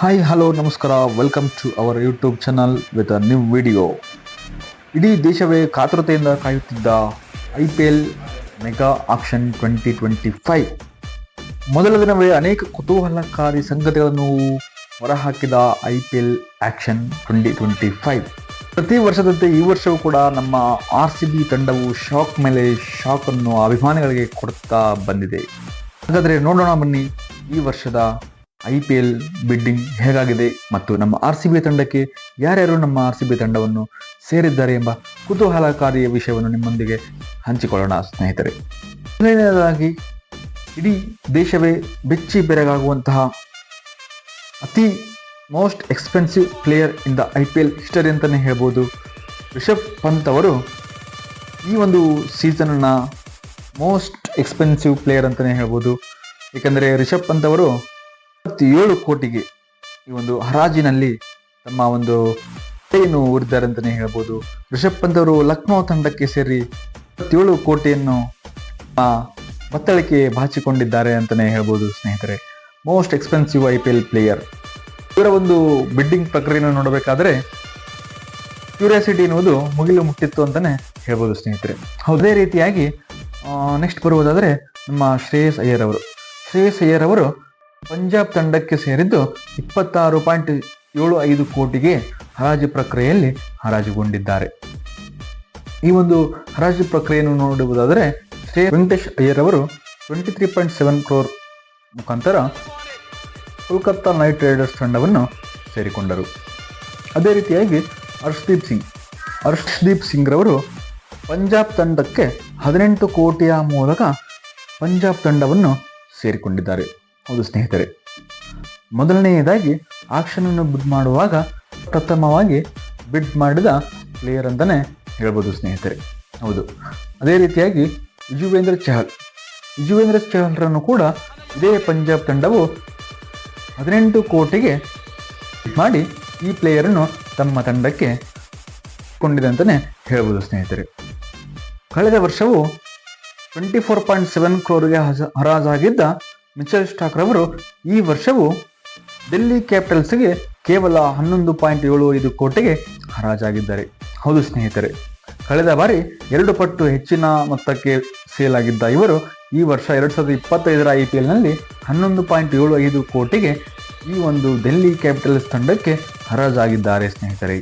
Hi hello ನಮಸ್ಕಾರ. Welcome to our YouTube channel with a new video ಇಡೀ ದೇಶವೇ ಕಾತುರತೆಯಿಂದ ಕಾಯುತ್ತಿದ್ದ I P L mega auction twenty twenty five ಮೊದಲ ದಿನವೇ ಅನೇಕ ಕುತೂಹಲಕಾರಿ ಸಂಗತಿಗಳನ್ನು ಹೊರಹಾಕಿದ I P L auction twenty twenty five ಪ್ರತಿ ವರ್ಷದಂತೆ ಈ ವರ್ಷವೂ ಕೂಡ ನಮ್ಮ ಆರ್ ಸಿ ಬಿ ತಂಡವು ಶಾಕ್ ಮೇಲೆ ಶಾಕ್ ಅನ್ನು ಅಭಿಮಾನಿಗಳಿಗೆ ಕೊಡುತ್ತಾ ಬಂದಿದೆ. ಹಾಗಾದರೆ ನೋಡೋಣ ಬನ್ನಿ ಈ ವರ್ಷದ ಐ ಪಿ ಎಲ್ ಬಿಡ್ಡಿಂಗ್ ಹೇಗಾಗಿದೆ ಮತ್ತು ನಮ್ಮ ಆರ್ ಸಿ ಬಿ ತಂಡಕ್ಕೆ ಯಾರ್ಯಾರು ನಮ್ಮ ಆರ್ ಸಿ ಬಿ ತಂಡವನ್ನು ಸೇರಿದ್ದಾರೆ ಎಂಬ ಕುತೂಹಲಕಾರಿಯ ವಿಷಯವನ್ನು ನಿಮ್ಮೊಂದಿಗೆ ಹಂಚಿಕೊಳ್ಳೋಣ ಸ್ನೇಹಿತರೆ. ಮೊದಲನೆಯದಾಗಿ ಇಡೀ ದೇಶವೇ ಬೆಚ್ಚಿ ಬೆರಗಾಗುವಂತಹ ಅತಿ most expensive player in the I P L history ಅಂತಲೇ ಹೇಳ್ಬೋದು. ರಿಷಬ್ ಪಂತ್ ಅವರು ಈ ಒಂದು ಸೀಸನ್ನ ಮೋಸ್ಟ್ ಎಕ್ಸ್ಪೆನ್ಸಿವ್ ಪ್ಲೇಯರ್ ಅಂತಲೇ ಹೇಳ್ಬೋದು. ಏಕೆಂದರೆ ರಿಷಬ್ ಪಂತ್ ಅವರು ಇಪ್ಪತ್ತೇಳು ಕೋಟಿಗೆ ಈ ಒಂದು ಹರಾಜಿನಲ್ಲಿ ತಮ್ಮ ಒಂದು ಏನು ಊರಿದ್ದಾರೆ ಅಂತಲೇ ಹೇಳ್ಬೋದು. ರಿಷಬ್ ಪಂತ್ ಅವರು ಲಕ್ನೋ ತಂಡಕ್ಕೆ ಸೇರಿ ಇಪ್ಪತ್ತೇಳು ಕೋಟಿಯನ್ನು ಬತ್ತಳಿಕೆ ಬಾಚಿಕೊಂಡಿದ್ದಾರೆ ಅಂತಲೇ ಹೇಳ್ಬೋದು ಸ್ನೇಹಿತರೆ. Most expensive I P L player ಇವರ ಒಂದು ಬಿಡ್ಡಿಂಗ್ ಪ್ರಕ್ರಿಯೆಯನ್ನು ನೋಡಬೇಕಾದ್ರೆ ಕ್ಯೂರಿಯಾಸಿಟಿ ಎನ್ನುವುದು ಮುಗಿಲು ಮುಟ್ಟಿತ್ತು ಅಂತಾನೆ ಹೇಳ್ಬೋದು ಸ್ನೇಹಿತರೆ. ಅದೇ ರೀತಿಯಾಗಿ ನೆಕ್ಸ್ಟ್ ಬರುವುದಾದರೆ ನಮ್ಮ ಶ್ರೇಯಸ್ ಅಯ್ಯರ್ ಅವರು. ಶ್ರೇಯಸ್ ಅಯ್ಯರ್ ಅವರು ಪಂಜಾಬ್ ತಂಡಕ್ಕೆ ಸೇರಿದ್ದು ಇಪ್ಪತ್ತಾರು ಪಾಯಿಂಟ್ ಏಳು ಐದು ಕೋಟಿಗೆ ಹರಾಜು ಪ್ರಕ್ರಿಯೆಯಲ್ಲಿ ಹರಾಜುಗೊಂಡಿದ್ದಾರೆ. ಈ ಒಂದು ಹರಾಜು ಪ್ರಕ್ರಿಯೆಯನ್ನು ನೋಡುವುದಾದರೆ ಶ್ರೀ ವೆಂಕಟೇಶ್ ಅಯ್ಯರ್ ಅವರು twenty three point seven crore ಮುಖಾಂತರ ಕೋಲ್ಕತ್ತಾ ನೈಟ್ ರೈಡರ್ಸ್ ತಂಡವನ್ನು ಸೇರಿಕೊಂಡರು. ಅದೇ ರೀತಿಯಾಗಿ ಅರ್ಷದೀಪ್ ಸಿಂಗ್ ಅರ್ಷದೀಪ್ ಸಿಂಗ್ ರವರು ಪಂಜಾಬ್ ತಂಡಕ್ಕೆ ಹದಿನೆಂಟು ಕೋಟಿಯ ಮೂಲಕ ಪಂಜಾಬ್ ತಂಡವನ್ನು ಸೇರಿಕೊಂಡಿದ್ದಾರೆ. ಹೌದು ಸ್ನೇಹಿತರೆ. ಮೊದಲನೆಯದಾಗಿ ಆಕ್ಷನನ್ನು ಬಿಡ್ ಮಾಡುವಾಗ ಪ್ರಥಮವಾಗಿ ಬಿಡ್ ಮಾಡಿದ ಪ್ಲೇಯರ್ ಅಂತಲೇ ಹೇಳ್ಬೋದು ಸ್ನೇಹಿತರೆ. ಹೌದು. ಅದೇ ರೀತಿಯಾಗಿ ಯುಜುವೇಂದ್ರ ಚಹಲ್. ಯುಜುವೇಂದ್ರ ಚಹಲ್ರನ್ನು ಕೂಡ ಇದೇ ಪಂಜಾಬ್ ತಂಡವು ಹದಿನೆಂಟು ಕೋಟಿಗೆ ಮಾಡಿ ಈ ಪ್ಲೇಯರನ್ನು ತಮ್ಮ ತಂಡಕ್ಕೆ ಕೊಂಡಿದೆ ಅಂತಲೇ ಹೇಳ್ಬೋದು ಸ್ನೇಹಿತರೆ. ಕಳೆದ ವರ್ಷವು ಟ್ವೆಂಟಿ ಫೋರ್ ಪಾಯಿಂಟ್ ಸೆವೆನ್ ಕ್ರೋರ್ಗೆ ಹರಾಜಾಗಿದ್ದ ಮಿಚೆಲ್ ಸ್ಟಾಕ್ ರವರು ಈ ವರ್ಷವು ಡೆಲ್ಲಿ ಕ್ಯಾಪಿಟಲ್ಸ್ಗೆ ಕೇವಲ ಹನ್ನೊಂದು ಪಾಯಿಂಟ್ ಏಳು ಐದು ಕೋಟಿಗೆ ಹರಾಜಾಗಿದ್ದಾರೆ. ಹೌದು ಸ್ನೇಹಿತರೆ, ಕಳೆದ ಬಾರಿ ಎರಡು ಪಟ್ಟು ಹೆಚ್ಚಿನ ಮೊತ್ತಕ್ಕೆ ಸೇಲ್ ಆಗಿದ್ದ ಇವರು ಈ ವರ್ಷ ಎರಡು ಸಾವಿರದ ಇಪ್ಪತ್ತೈದರ ಐ ಪಿ ಎಲ್ನಲ್ಲಿ ಹನ್ನೊಂದು ಪಾಯಿಂಟ್ ಏಳು ಐದು ಕೋಟಿಗೆ ಈ ಒಂದು ಡೆಲ್ಲಿ ಕ್ಯಾಪಿಟಲ್ಸ್ ತಂಡಕ್ಕೆ ಹರಾಜಾಗಿದ್ದಾರೆ ಸ್ನೇಹಿತರೆ.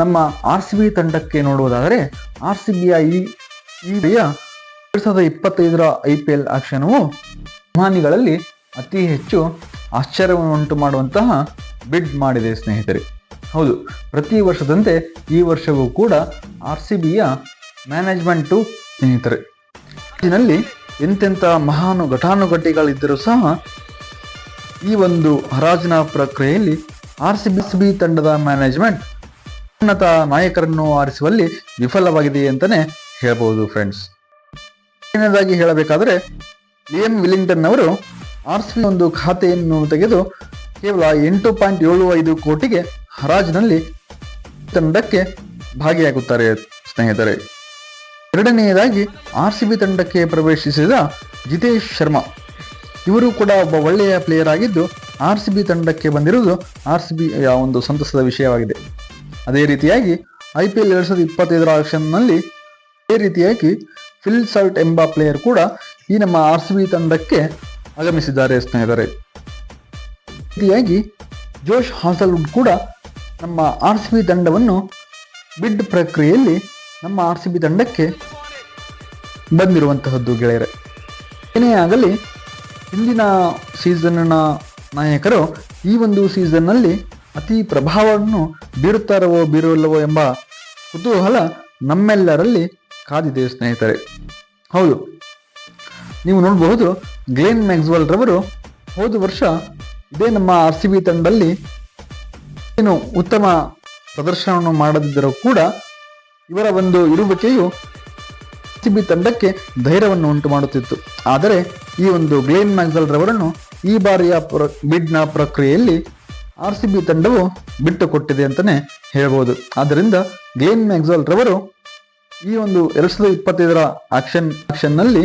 ನಮ್ಮ ಆರ್ ಸಿ ಬಿ ತಂಡಕ್ಕೆ ನೋಡುವುದಾದರೆ ಆರ್ ಸಿ ಬಿಯ ಈ ಎರಡು ಸಾವಿರದ ಇಪ್ಪತ್ತೈದರ ಐ ಪಿ ಎಲ್ ಆಕ್ಷನವು ಅಭಿಮಾನಿಗಳಲ್ಲಿ ಅತಿ ಹೆಚ್ಚು ಆಶ್ಚರ್ಯವನ್ನುಂಟು ಮಾಡುವಂತಹ ಬಿಡ್ ಮಾಡಿದೆ ಸ್ನೇಹಿತರೆ. ಹೌದು, ಪ್ರತಿ ವರ್ಷದಂತೆ ಈ ವರ್ಷವೂ ಕೂಡ ಆರ್ ಸಿ ಬಿಯ ಮ್ಯಾನೇಜ್ಮೆಂಟು ಸ್ನೇಹಿತರೆ. ಇದಿನಲ್ಲಿ ಎಂತೆಂಥ ಮಹಾನು ಘಟಾನುಘಟಿಗಳಿದ್ದರೂ ಸಹ ಈ ಒಂದು ಹರಾಜಿನ ಪ್ರಕ್ರಿಯೆಯಲ್ಲಿ ಆರ್ ಸಿ ಬಿ ಬಿ ತಂಡದ ಮ್ಯಾನೇಜ್ಮೆಂಟ್ ಉನ್ನತ ನಾಯಕರನ್ನು ಆರಿಸುವಲ್ಲಿ ವಿಫಲವಾಗಿದೆ ಅಂತಲೇ ಹೇಳ್ಬೋದು ಫ್ರೆಂಡ್ಸ್ ಹೇಳಬೇಕಾದರೆ ಲಿಯಂ ವಿಲಿಂಗ್ಟನ್ ಅವರು ಆರ್ ಸಿ ಒಂದು ಖಾತೆಯನ್ನು ತೆಗೆದು ಕೇವಲ ಎಂಟು ಪಾಯಿಂಟ್ ಏಳು ಐದು ಕೋಟಿಗೆ ಹರಾಜಿನಲ್ಲಿ ತಂಡಕ್ಕೆ ಭಾಗಿಯಾಗುತ್ತಾರೆ, ಸ್ನೇಹಿತರೆ. ಎರಡನೆಯದಾಗಿ ಆರ್ ಸಿ ಬಿ ತಂಡಕ್ಕೆ ಪ್ರವೇಶಿಸಿದ ಜಿತೇಶ್ ಶರ್ಮಾ. ಇವರು ಕೂಡ ಒಬ್ಬ ಒಳ್ಳೆಯ ಪ್ಲೇಯರ್ ಆಗಿದ್ದು ಆರ್ ಸಿ ಬಿ ತಂಡಕ್ಕೆ ಬಂದಿರುವುದು ಆರ್ ಸಿ ಬಿಯ ಒಂದು ಸಂತಸದ ವಿಷಯವಾಗಿದೆ. ಅದೇ ರೀತಿಯಾಗಿ ಐ ಪಿ ಎಲ್ ಎರಡು ಸಾವಿರದ ಇಪ್ಪತ್ತೈದರ ಆಕ್ಷನ್ನಲ್ಲಿ ಅದೇ ರೀತಿಯಾಗಿ ಫಿಲ್ ಸಾಲ್ಟ್ ಎಂಬ ಪ್ಲೇಯರ್ ಕೂಡ ಈ ನಮ್ಮ ಆರ್ ಸಿ ಬಿ ತಂಡಕ್ಕೆ ಆಗಮಿಸಿದ್ದಾರೆ ಸ್ನೇಹಿತರೆ. ರೀತಿಯಾಗಿ ಜೋಶ್ ಹಾಸಲ್ವುಡ್ ಕೂಡ ನಮ್ಮ ಆರ್ ಸಿ ಬಿ ತಂಡವನ್ನು ಬಿಡ್ ಪ್ರಕ್ರಿಯೆಯಲ್ಲಿ ನಮ್ಮ ಆರ್ ಸಿ ಬಿ ತಂಡಕ್ಕೆ ಬಂದಿರುವಂತಹದ್ದು ಗೆಳೆಯರೆ. ಏನೇ ಆಗಲಿ, ಹಿಂದಿನ ಸೀಸನ್ನ ನಾಯಕರು ಈ ಒಂದು ಸೀಸನ್ನಲ್ಲಿ ಅತಿ ಪ್ರಭಾವವನ್ನು ಬೀರುತ್ತಾರವೋ ಬೀರುವಲ್ಲವೋ ಎಂಬ ಕುತೂಹಲ ನಮ್ಮೆಲ್ಲರಲ್ಲಿ ಕಾದಿದೆ ಸ್ನೇಹಿತರೆ. ಹೌದು ನೀವು ನೋಡಬಹುದು ಗ್ಲೇನ್ ಮ್ಯಾಕ್ಸ್ವೆಲ್ ರವರು ಹೋದ ವರ್ಷ ಇದೇ ನಮ್ಮ ಆರ್ ಸಿ ಬಿ ತಂಡದಲ್ಲಿ ಏನು ಉತ್ತಮ ಪ್ರದರ್ಶನವನ್ನು ಮಾಡದಿದ್ದರೂ ಕೂಡ ಇವರ ಒಂದು ಇರುವಿಕೆಯು ಆರ್ ಸಿ ಬಿ ತಂಡಕ್ಕೆ ಧೈರ್ಯವನ್ನು ಉಂಟು ಮಾಡುತ್ತಿತ್ತು. ಆದರೆ ಈ ಒಂದು ಗ್ಲೇನ್ ಮ್ಯಾಕ್ಸ್ವಲ್ ರವರನ್ನು ಈ ಬಾರಿಯ ಪ್ರ, ಬಿಡ್ನ ಪ್ರಕ್ರಿಯೆಯಲ್ಲಿ ಆರ್ ಸಿ ಬಿ ತಂಡವು ಬಿಟ್ಟು ಕೊಟ್ಟಿದೆ ಅಂತಲೇ ಹೇಳ್ಬೋದು. ಆದ್ದರಿಂದ ಗ್ಲೇನ್ ಮ್ಯಾಕ್ಸ್ವಲ್ ರವರು ಈ ಒಂದು ಎರಡು ಸಾವಿರದ ಇಪ್ಪತ್ತೈದರ ಆಕ್ಷನ್ ಆಕ್ಷನ್ನಲ್ಲಿ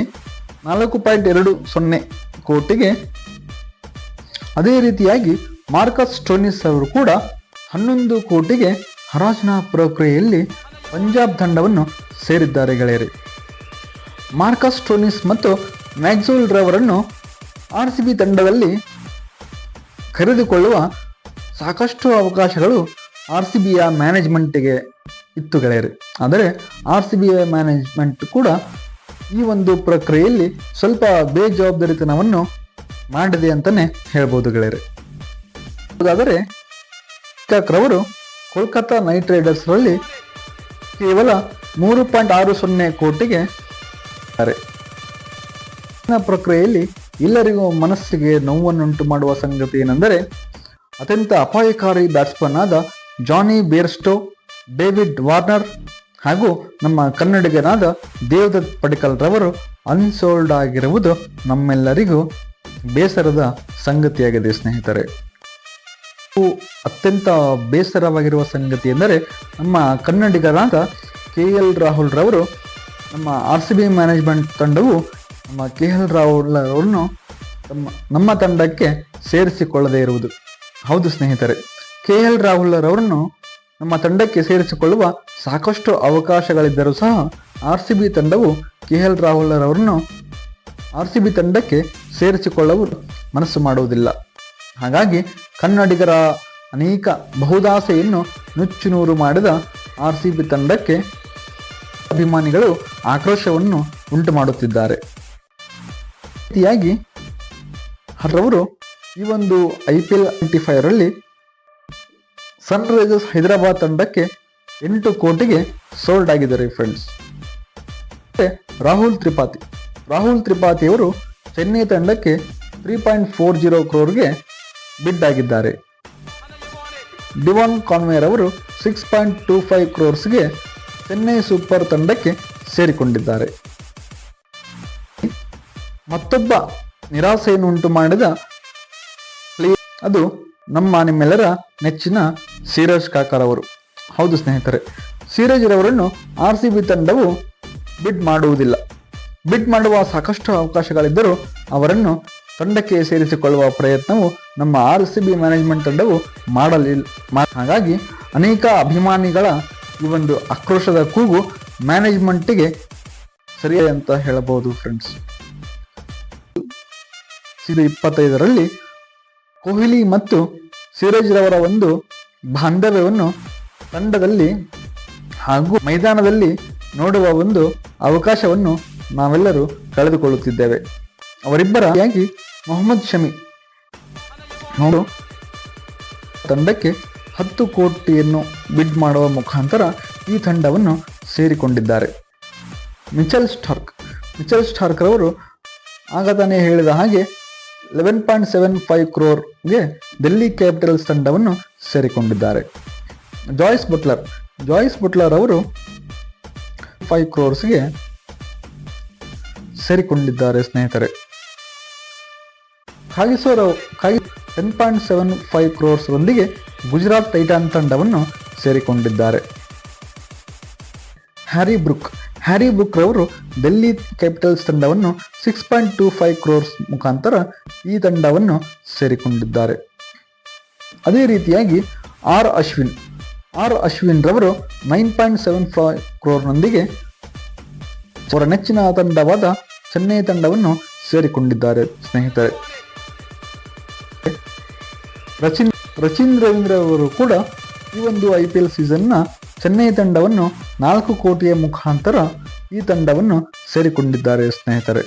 ನಾಲ್ಕು ಪಾಯಿಂಟ್ ಎರಡು ಸೊನ್ನೆ ಕೋಟಿಗೆ ಅದೇ ರೀತಿಯಾಗಿ ಮಾರ್ಕಸ್ ಸ್ಟೋನಿಸ್ ಅವರು ಕೂಡ ಹನ್ನೊಂದು ಕೋಟಿಗೆ ಹರಾಜಿನ ಪ್ರಕ್ರಿಯೆಯಲ್ಲಿ ಪಂಜಾಬ್ ತಂಡವನ್ನು ಸೇರಿದ್ದಾರೆ ಗೆಳೆಯರಿ. ಮಾರ್ಕಸ್ ಸ್ಟೋನಿಸ್ ಮತ್ತು ಮ್ಯಾಕ್ಸೋಲ್ ರವರನ್ನು ಆರ್ ಸಿ ಬಿ ತಂಡದಲ್ಲಿ ಕರೆದುಕೊಳ್ಳುವ ಸಾಕಷ್ಟು ಅವಕಾಶಗಳು ಆರ್ ಸಿ ಬಿಯ ಮ್ಯಾನೇಜ್ಮೆಂಟಿಗೆ ಇತ್ತು ಗೆಳೆಯರಿ. ಆದರೆ ಆರ್ ಸಿ ಬಿಯ ಮ್ಯಾನೇಜ್ಮೆಂಟ್ ಕೂಡ ಈ ಒಂದು ಪ್ರಕ್ರಿಯೆಯಲ್ಲಿ ಸ್ವಲ್ಪ ಬೇಜವಾಬ್ದಾರಿತನವನ್ನು ಮಾಡಿದೆ ಅಂತಲೇ ಹೇಳ್ಬೋದು ಹೌದಾದರೆ ಹಾಗಾದರೆ ರವರು ಕೋಲ್ಕತ್ತಾ ನೈಟ್ ರೈಡರ್ಸ್ರಲ್ಲಿ ಕೇವಲ ಮೂರು ಪಾಯಿಂಟ್ ಆರು ಸೊನ್ನೆ ಕೋಟಿಗೆ ಪ್ರಕ್ರಿಯೆಯಲ್ಲಿ ಎಲ್ಲರಿಗೂ ಮನಸ್ಸಿಗೆ ನೋವನ್ನುಂಟು ಮಾಡುವ ಸಂಗತಿ ಏನೆಂದರೆ ಅತ್ಯಂತ ಅಪಾಯಕಾರಿ ಬ್ಯಾಟ್ಸ್ಮನ್ ಆದ ಜಾನಿ ಬೇರ್ಸ್ಟೋ ಡೇವಿಡ್ ವಾರ್ನರ್ ಹಾಗೂ ನಮ್ಮ ಕನ್ನಡಿಗರಾದ ದೇವದತ್ ಪಡಿಕಲ್ ರವರು ಅನ್ಸೋಲ್ಡ್ ಆಗಿರುವುದು ನಮ್ಮೆಲ್ಲರಿಗೂ ಬೇಸರದ ಸಂಗತಿಯಾಗಿದೆ, ಸ್ನೇಹಿತರೆ. ಅತ್ಯಂತ ಬೇಸರವಾಗಿರುವ ಸಂಗತಿ ಎಂದರೆ ನಮ್ಮ ಕನ್ನಡಿಗರಾದ ಕೆ ಎಲ್ ರಾಹುಲ್ ರವರು ನಮ್ಮ ಆರ್ ಸಿ ಬಿ ಮ್ಯಾನೇಜ್ಮೆಂಟ್ ತಂಡವು ನಮ್ಮ ಕೆ ಎಲ್ ರಾಹುಲ್ ಅವರನ್ನು ತಮ್ಮ, ನಮ್ಮ ತಂಡಕ್ಕೆ ಸೇರಿಸಿಕೊಳ್ಳದೇ ಇರುವುದು. ಹೌದು, ಸ್ನೇಹಿತರೆ. ಕೆ ಎಲ್ ರಾಹುಲ್ ರವರನ್ನು ನಮ್ಮ ತಂಡಕ್ಕೆ ಸೇರಿಸಿಕೊಳ್ಳುವ ಸಾಕಷ್ಟು ಅವಕಾಶಗಳಿದ್ದರೂ ಸಹ ಆರ್ ಸಿ ಬಿ ತಂಡವು ಕೆ ಎಲ್ ರಾಹುಲ್ ರವರನ್ನು ಆರ್ ಸಿ ಬಿ ತಂಡಕ್ಕೆ ಸೇರಿಸಿಕೊಳ್ಳಲು ಮನಸ್ಸು ಮಾಡುವುದಿಲ್ಲ. ಹಾಗಾಗಿ ಕನ್ನಡಿಗರ ಅನೇಕ ಬಹುದಾಸೆಯನ್ನು ನುಚ್ಚುನೂರು ಮಾಡಿದ ಆರ್ ಸಿ ಬಿ ತಂಡಕ್ಕೆ ಅಭಿಮಾನಿಗಳು ಆಕ್ರೋಶವನ್ನು ಉಂಟು ಮಾಡುತ್ತಿದ್ದಾರೆ ರೀತಿಯಾಗಿ ಅವರು ಈ ಒಂದು ಐ ಪಿ ಎಲ್ ಟ್ವೆಂಟಿ ಫೈವ್ರಲ್ಲಿ ಸನ್ ರೈಸರ್ಸ್ ಹೈದರಾಬಾದ್ ತಂಡಕ್ಕೆ ಎಂಟು ಕೋಟಿಗೆ ಸೋಲ್ಡ್ ಆಗಿದ್ದಾರೆ ಫ್ರೆಂಡ್ಸ್ ರಾಹುಲ್ ತ್ರಿಪಾಠಿ. ರಾಹುಲ್ ತ್ರಿಪಾತಿ ಅವರು ಚೆನ್ನೈ ತಂಡಕ್ಕೆ ತ್ರೀ ಪಾಯಿಂಟ್ ಫೋರ್ ಜೀರೋ ಕ್ರೋರ್ಗೆ ಬಿಡ್ ಆಗಿದ್ದಾರೆ. ಡಿವಾನ್ ಕಾನ್ವೇರ್ ಅವರು ಸಿಕ್ಸ್ ಪಾಯಿಂಟ್ ಟೂ ಫೈವ್ ಕ್ರೋರ್ಸ್ಗೆ ಚೆನ್ನೈ ಸೂಪರ್ ತಂಡಕ್ಕೆ ಸೇರಿಕೊಂಡಿದ್ದಾರೆ. ಮತ್ತೊಬ್ಬ ನಿರಾಸೆಯನ್ನು ಉಂಟು ಮಾಡಿದ ಅದು ನಮ್ಮ ನಿಮ್ಮೆಲ್ಲರ ನೆಚ್ಚಿನ ಸೀರಜ್ ಕಾಕರ್ ಅವರು. ಹೌದು ಸ್ನೇಹಿತರೆ ಸಿರಾಜ್ ರವರನ್ನು ಆರ್ ಸಿ ಬಿ ತಂಡವು ಬಿಟ್ ಮಾಡುವುದಿಲ್ಲ. ಬಿಟ್ ಮಾಡುವ ಸಾಕಷ್ಟು ಅವಕಾಶಗಳಿದ್ದರೂ ಅವರನ್ನು ತಂಡಕ್ಕೆ ಸೇರಿಸಿಕೊಳ್ಳುವ ಪ್ರಯತ್ನವು ನಮ್ಮ ಆರ್ ಸಿ ಬಿ ಮ್ಯಾನೇಜ್ಮೆಂಟ್ ತಂಡವು ಮಾಡಲಿಲ್ಲ ಹಾಗಾಗಿ ಅನೇಕ ಅಭಿಮಾನಿಗಳ ಈ ಒಂದು ಆಕ್ರೋಶದ ಕೂಗು ಮ್ಯಾನೇಜ್ಮೆಂಟಿಗೆ ಸರಿಯೇ ಅಂತ ಹೇಳಬಹುದು ಫ್ರೆಂಡ್ಸ್ ಇಪ್ಪತ್ತೈದರಲ್ಲಿ ಕೊಹ್ಲಿ ಮತ್ತು ಸಿರಾಜ್ ರವರ ಒಂದು ಬಾಂಧವ್ಯವನ್ನು ತಂಡದಲ್ಲಿ ಹಾಗೂ ಮೈದಾನದಲ್ಲಿ ನೋಡುವ ಒಂದು ಅವಕಾಶವನ್ನು ನಾವೆಲ್ಲರೂ ಕಳೆದುಕೊಳ್ಳುತ್ತಿದ್ದೇವೆ. ಅವರಿಬ್ಬರಾಗಿ ಮೊಹಮ್ಮದ್ ಶಮಿ ನೋಡು ತಂಡಕ್ಕೆ ಹತ್ತು ಕೋಟಿಯನ್ನು ಬಿಡ್ ಮಾಡುವ ಮುಖಾಂತರ ಈ ತಂಡವನ್ನು ಸೇರಿಕೊಂಡಿದ್ದಾರೆ. ಮಿಚಲ್ ಸ್ಟಾರ್ಕ್ ಮಿಚಲ್ ಸ್ಟಾರ್ಕ್ ರವರು ಆಗ ತಾನೇ ಹೇಳಿದ ಹಾಗೆ ಲೆವೆನ್ ಪಾಯಿಂಟ್ ಸೆವೆನ್ ಫೈವ್ ಕ್ರೋರ್ಗೆ ದೆಲ್ಲಿ ಕ್ಯಾಪಿಟಲ್ಸ್ ತಂಡವನ್ನು ಸೇರಿಕೊಂಡಿದ್ದಾರೆ. ಜಾಯ್ಸ್ ಬುಟ್ಲರ್. ಜಾಯ್ಸ್ ಬುಟ್ಲರ್ ಅವರು ಫೈವ್ ಕ್ರೋರ್ಸ್ಗೆ ಸೇರಿಕೊಂಡಿದ್ದಾರೆ ಸ್ನೇಹಿತರೆ. ಖಾಗಿಸೋರ್ ಖಾಗಿ ten point seven five crores Gujarat Titan ತಂಡವನ್ನು ಸೇರಿಕೊಂಡಿದ್ದಾರೆ. Harry Brook. ಹ್ಯಾರಿ ಬ್ರುಕ್ ರವರು ಡೆಲ್ಲಿ ಕ್ಯಾಪಿಟಲ್ಸ್ ತಂಡವನ್ನು six point two five crores ಮುಖಾಂತರ ಈ ತಂಡವನ್ನು ಸೇರಿಕೊಂಡಿದ್ದಾರೆ. ಅದೇ ರೀತಿಯಾಗಿ ಆರ್ ಅಶ್ವಿನ್. ಆರ್ ಅಶ್ವಿನ್ ರವರು ನೈನ್ ಪಾಯಿಂಟ್ ಸೆವೆನ್ ಫೈವ್ ಕ್ರೋರ್ನೊಂದಿಗೆ ಅವರ ನೆಚ್ಚಿನ ತಂಡವಾದ ಚೆನ್ನೈ ತಂಡವನ್ನು ಸೇರಿಕೊಂಡಿದ್ದಾರೆ. ಸ್ನೇಹಿತರೆ, ರಚಿನ್ ರಚಿನ್ ರವೀಂದ್ರ ಅವರು ಕೂಡ ಈ ಒಂದು ಐ ಪಿ ಎಲ್ ಸೀಸನ್ನ ಚೆನ್ನೈ ತಂಡವನ್ನು ನಾಲ್ಕು ಕೋಟಿಯ ಮುಖಾಂತರ ಈ ತಂಡವನ್ನು ಸೇರಿಕೊಂಡಿದ್ದಾರೆ. ಸ್ನೇಹಿತರೆ